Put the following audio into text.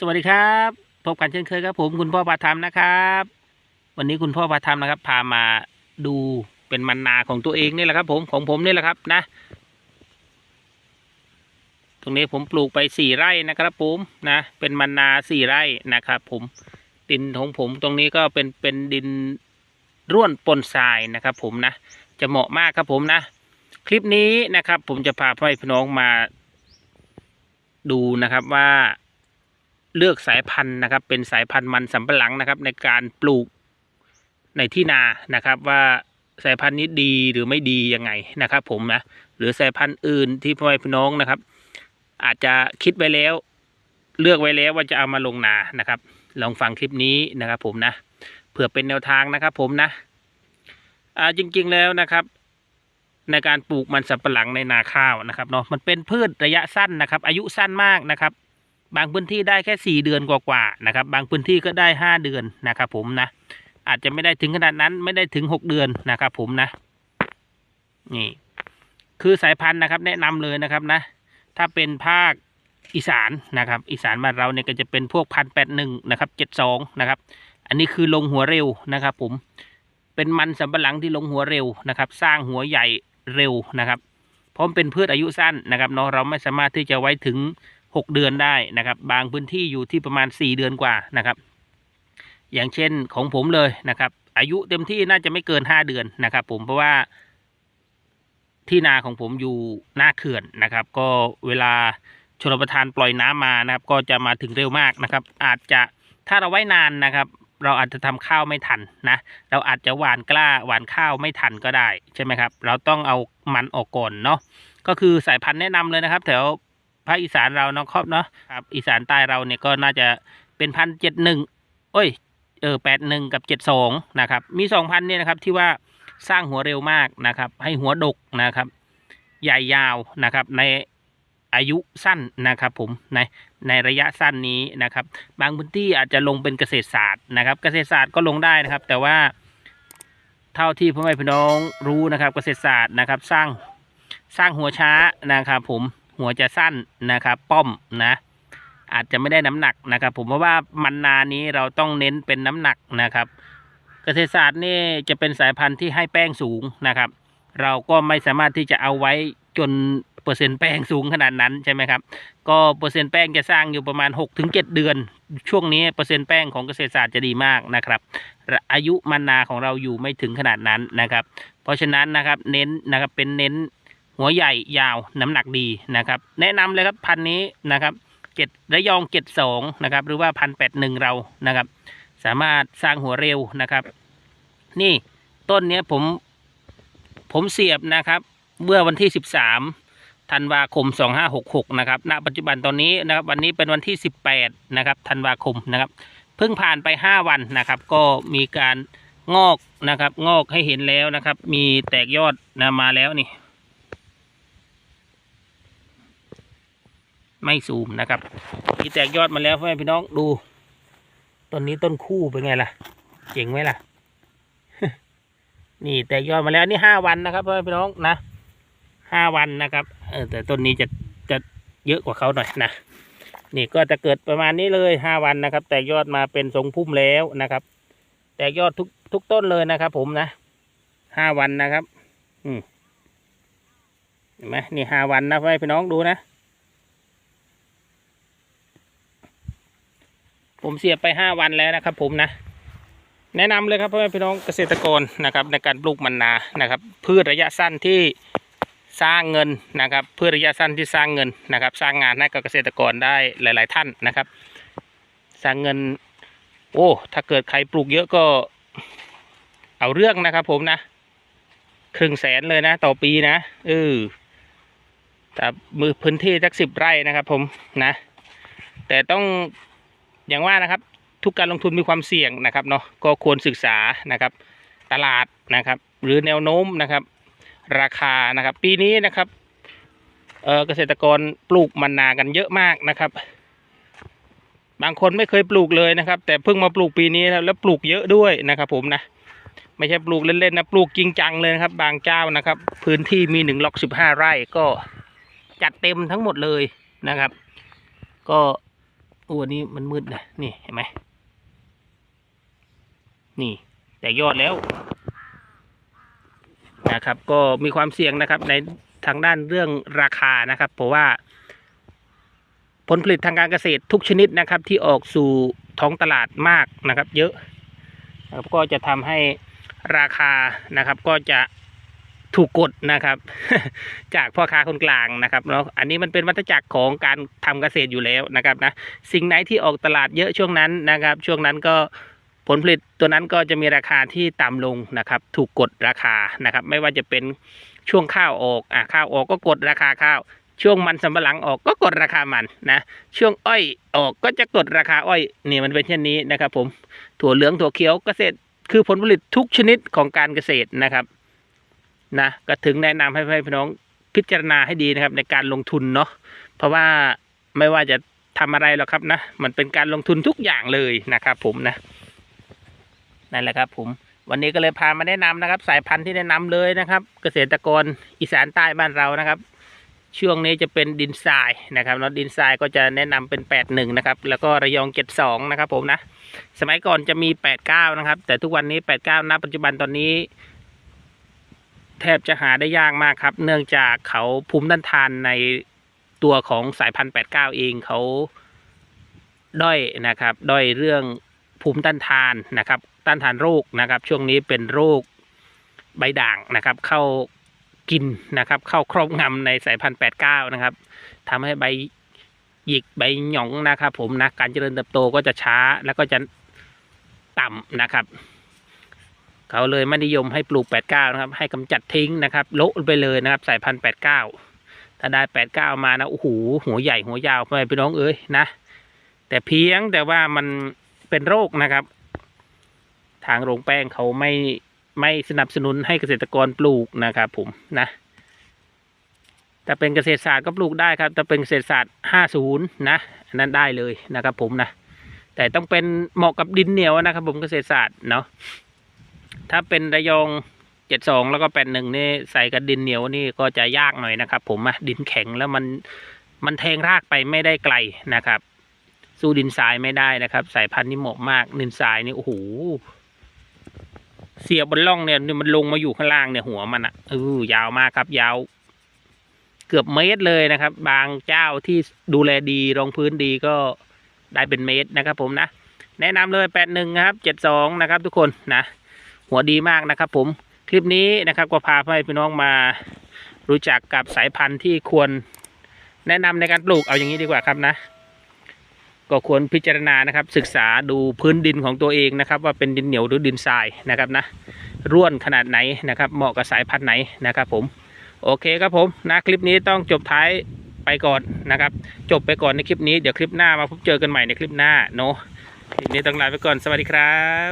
สวัสดีครับ พบกันเช่นเคยครับผมคุณพ่อพาธรรมนะครับ วันนี้คุณพ่อพาธรรมนะครับ พามาดูเป็นมันนาของตัวเองนี่แหละครับ ผมของผมนี่แหละครับนะ ตรงนี้ผมปลูกไปสี่ไร่นะครับ ผมนะ เป็นมันนาสี่ไร่นะครับ ผมดินของผมตรงนี้ก็เป็นเป็นดินร่วนปนทรายนะครับ ผมนะ จะเหมาะมากครับผมนะ คลิปนี้นะครับ ผมจะพาพ่อพี่น้องมาดูนะครับว่า เลือกสายพันธุ์นะครับ เป็นสายพันธุ์มันสำปะหลังนะครับ ในการปลูกในที่นานะครับว่าสายพันธุ์นี้ดีหรือไม่ดียังไงนะครับ ผมนะหรือสายพันธุ์อื่นที่พ่อแม่พี่น้องนะครับ อาจจะคิดไว้แล้ว เลือกไว้แล้วว่าจะเอามาลงนานะครับ ลองฟังคลิปนี้นะครับ ผมนะเผื่อเป็นแนวทางนะครับ ผมนะอ่าจริง ๆแล้วนะครับ ในการปลูกมันสำปะหลังในนาข้าวนะครับเนาะมันเป็นพืชระยะสั้นนะครับ อายุสั้นมากนะครับ บางพื้นที่ได้แค่สี่เดือนกว่าๆนะครับ บางพื้นที่ก็ได้ห้าเดือนนะครับผมนะ อาจจะไม่ได้ถึงขนาดนั้นไม่ได้ถึงหกเดือนนะครับผมนะ นี่ คือสายพันธุ์นะครับ แนะนำเลยนะครับนะ ถ้าเป็นภาคอีสานนะครับ อีสานบ้านเราเนี่ยก็จะเป็นพวกพันแปดหนึ่งนะครับเจ็ดสองนะครับ อันนี้คือลงหัวเร็วนะครับ ผม เป็นมันสำปะหลังที่ลงหัวเร็วนะครับ สร้างหัวใหญ่เร็วนะครับ เพราะมันเป็นพืชอายุสั้นนะครับเนาะเราไม่สามารถที่จะไว้ถึง หกเดือนได้นะครับ บางพื้นที่อยู่ที่ประมาณสี่เดือนกว่านะครับ อย่างเช่นของผมเลยนะครับ อายุเต็มที่น่าจะไม่เกินห้าเดือนนะครับ ผมเพราะว่าที่นาของผมอยู่หน้าเขื่อนนะครับ ก็เวลาชลประทานปล่อยน้ำมานะครับ ก็จะมาถึงเร็วมากนะครับ อาจจะถ้าเราไว้นานนะครับ เราอาจจะทำข้าวไม่ทันนะ เราอาจจะหวานกล้าหวานข้าวไม่ทันก็ได้ใช่ไหมครับ เราต้องเอามันออกก่อนเนาะก็คือสายพันธุ์แนะนำเลยนะครับ แถว ภาคอีสานเราเนาะครับเนาะครับอีสานใต้เราเนี่ยก็น่าจะเป็นพันเจ็ดหนึ่งโอ้ยเออแปดหนึ่งกับเจ็ดสองนะครับ มีสองพันเนี่ยนะครับที่ว่าสร้างหัวเร็วมากนะครับ ให้หัวดกนะครับ ใหญ่ยาวนะครับ ในอายุสั้นนะครับ ผมในในระยะสั้นนี้นะครับ บางพื้นที่อาจจะลงเป็นเกษตรศาสตร์นะครับ เกษตรศาสตร์ก็ลงได้นะครับ แต่ว่าเท่าที่พ่อแม่พี่น้องรู้นะครับ เกษตรศาสตร์นะครับ สร้างสร้างหัวช้านะครับ ผม หัวจะสั้นนะครับ ป้อมนะ อาจจะไม่ได้น้ำหนักนะครับ ผมเพราะว่ามันนานี้เราต้องเน้นเป็นน้ำหนักนะครับ เกษตรศาสตร์นี่จะเป็นสายพันธุ์ที่ให้แป้งสูงนะครับ เราก็ไม่สามารถที่จะเอาไว้จนเปอร์เซ็นต์แป้งสูงขนาดนั้นใช่ไหมครับ ก็เปอร์เซ็นต์แป้งจะสร้างอยู่ประมาณ 6-7 เดือน ช่วงนี้เปอร์เซ็นต์แป้งของเกษตรศาสตร์จะดีมากนะครับ อายุมันนาของเราอยู่ไม่ถึงขนาดนั้นนะครับ เพราะฉะนั้นนะครับเน้นนะครับเป็นเน้น หัวใหญ่ยาวน้ำหนักดีนะครับ แนะนำเลยครับพันนี้นะครับเจ็ดระยองเจ็ดสองนะครับ หรือว่าพันแปดหนึ่งเรานะครับ สามารถสร้างหัวเร็วนะครับ นี่ต้นเนี้ยผมผมเสียบนะครับเมื่อวันที่สิบสามธันวาคมสองห้าหกหกนะครับ ณ ปัจจุบันตอนนี้นะครับ วันนี้เป็นวันที่สิบแปดนะครับ ธันวาคมนะครับ เพิ่งผ่านไปห้าวันนะครับ ก็มีการงอกนะครับ งอกให้เห็นแล้วนะครับ มีแตกยอดนะมาแล้วนี่ ไม่ซูมนะครับมีแตกยอดมาแล้วพ่อแม่พี่น้องดูต้นนี้ต้นคู่เป็นไงล่ะ เจ๋งไหมล่ะ นี่แตกยอดมาแล้วนี่ห้าวันนะครับพ่อแม่พี่น้องนะห้าวันนะครับเออแต่ต้นนี้จะจะเยอะกว่าเขาหน่อยนะนี่ก็จะเกิดประมาณนี้เลยห้าวันนะครับ แตกยอดมาเป็นทรงพุ่มแล้วนะครับ แตกยอดทุกทุกต้นเลยนะครับ ผมนะห้าวันนะครับ อืมเห็นไหมนี่ห้าวันนะพ่อแม่พี่น้องดูนะ ผมเสียบไปห้าวันแล้วนะครับ ผมนะ แนะนำเลยครับพ่อแม่พี่น้องเกษตรกรนะครับ ในการปลูกมันนานะครับพืชระยะสั้นที่สร้างเงินนะครับพืชระยะสั้นที่สร้างเงินนะครับ สร้างงานให้กับเกษตรกรได้หลาย ๆ ท่านนะครับ สร้างเงิน โอ้ ถ้าเกิดใครปลูกเยอะก็เอาเรื่องนะครับ ผมนะครึ่งแสนเลยนะ ต่อปีนะเออแต่มือพื้นที่สักสิบไร่นะครับ ผมนะ แต่ต้อง อย่างว่านะครับทุกการลงทุนมีความเสี่ยงนะครับเนาะก็ควรศึกษานะครับตลาดนะครับหรือแนวโน้มนะครับ ราคานะครับ ปีนี้นะครับเกษตรกรปลูกมันนากันเยอะมากนะครับ บางคนไม่เคยปลูกเลยนะครับ แต่เพิ่งมาปลูกปีนี้แล้วแล้วปลูกเยอะด้วยนะครับ ผมนะไม่ใช่ปลูกเล่นๆนะปลูกจริงจังเลยนะครับ บางเจ้านะครับ พื้นที่มีหนึ่งล็อกสิบห้าไร่ก็จัดเต็มทั้งหมดเลยนะครับ ก็ โอ้อันนี้มันมืดนะนี่เห็นไหมนี่ แต่ยอดแล้วนะครับ ก็มีความเสี่ยงนะครับในทางด้านเรื่องราคานะครับ เพราะว่า ผลผลิตทางการเกษตรทุกชนิดนะครับ ที่ออกสู่ท้องตลาดมากนะครับ เยอะนะครับก็จะทำให้ราคานะครับ ก็จะ ถูกกดนะครับ จากพ่อค้าคนกลางนะครับเนาะอันนี้มันเป็นวัฏจักรของการทำเกษตรอยู่แล้วนะครับนะสิ่งไหนที่ออกตลาดเยอะช่วงนั้นนะครับ ช่วงนั้นก็ผลผลิตตัวนั้นก็จะมีราคาที่ต่ำลงนะครับ ถูกกดราคานะครับ ไม่ว่าจะเป็นช่วงข้าวออกอะข้าวออกก็กดราคาข้าว ช่วงมันสำปะหลังออกก็กดราคามันนะช่วงอ้อยออกก็จะกดราคาอ้อยนี่มันเป็นเช่นนี้นะครับ ผมถั่วเหลืองถั่วเขียวเกษตร คือผลผลิตทุกชนิดของการเกษตรนะครับ นะก็ถึงแนะนำให้พี่น้องพิจารณาให้ดีนะครับในการลงทุนเนาะเพราะว่าไม่ว่าจะทำอะไรหรอกครับนะมันเป็นการลงทุนทุกอย่างเลยนะครับ ผมนะนั่นแหละครับผมวันนี้ก็เลยพามาแนะนำนะครับ สายพันธุ์ที่แนะนำเลยนะครับ เกษตรกรอีสานใต้บ้านเรานะครับ ช่วงนี้จะเป็นดินทรายนะครับแล้วดินทรายก็จะแนะนำเป็น8 1นะครับแล้วก็ระยอง7 2นะครับผมนะสมัยก่อนจะมี 8 9นะครับแต่ทุกวันนี้ 8 9ณปัจจุบันตอนนี้ แทบจะหาได้ยากมากครับ เนื่องจากเขาภูมิต้านทานในตัวของสายพันธุ์ 89 เองเขาด้อยนะครับ ด้อยเรื่องภูมิต้านทานนะครับ ต้านทานโรคนะครับ ช่วงนี้เป็นโรคใบด่างนะครับ เข้ากินนะครับ เข้าครอบงำในสายพันธุ์ 89 นะครับทำให้ใบหยิกใบหยองนะครับ ผมนะการเจริญเติบโตก็จะช้าแล้วก็จะต่ำนะครับ เขาเลยไม่นิยมให้ปลูก 89 นะครับ ให้กำจัดทิ้งนะครับโละไปเลยนะครับสายพันธุ์ 89 ถ้าได้ 89 มานะโอ้โหหัวใหญ่หัวยาวไปพี่น้องเอ้ยนะ แต่เพียงแต่ว่ามันเป็นโรคนะครับ ทางโรงแป้งเขาไม่ไม่สนับสนุนให้เกษตรกรปลูกนะครับผมนะถ้าเป็นเกษตรศาสตร์ก็ปลูกได้ครับถ้าเป็นเกษตรศาสตร์ 50 นะอันนั้นได้เลยนะครับผมนะแต่ต้องเป็นเหมาะกับดินเหนียวนะครับผมเกษตรศาสตร์เนาะ ถ้าเป็นระยองเจ็ดสองแล้วก็แปดหนึ่งนี่ใส่กับดินเหนียวนี่ก็จะยากหน่อยนะครับ ผมอะดินแข็งแล้วมันมันแทงรากไปไม่ได้ไกลนะครับ สู้ดินทรายไม่ได้นะครับ สายพันธุ์นี้เหมาะมากดินทรายนี่โอ้โหเสียบบนร่องเนี่ยมันลงมาอยู่ข้างล่างเนี่ยหัวมันอะเออยาวมากครับ ยาว เกือบเมตรเลยนะครับ บางเจ้าที่ดูแลดีรองพื้นดีก็ได้เป็นเมตรนะครับ ผมนะแนะนำเลยแปดหนึ่งครับเจ็ดสองนะครับ ทุกคนนะ หัวดีมากนะครับ ผมคลิปนี้นะครับก็พาให้พี่น้องมารู้จักกับสายพันธุ์ที่ควรแนะนำในการปลูกเอาอย่างนี้ดีกว่าครับนะ ก็ควรพิจารณานะครับ ศึกษาดูพื้นดินของตัวเองนะครับ ว่าเป็นดินเหนียวหรือดินทรายนะครับนะร่วนขนาดไหนนะครับ เหมาะกับสายพันธุ์ไหนนะครับ ผม โอเคครับผมนะคลิปนี้ต้องจบท้ายไปก่อนนะครับ จบไปก่อนในคลิปนี้เดี๋ยวคลิปหน้ามาพบเจอกันใหม่ในคลิปหน้าเนาะคลิปนี้ต้องลาไปก่อนสวัสดีครับ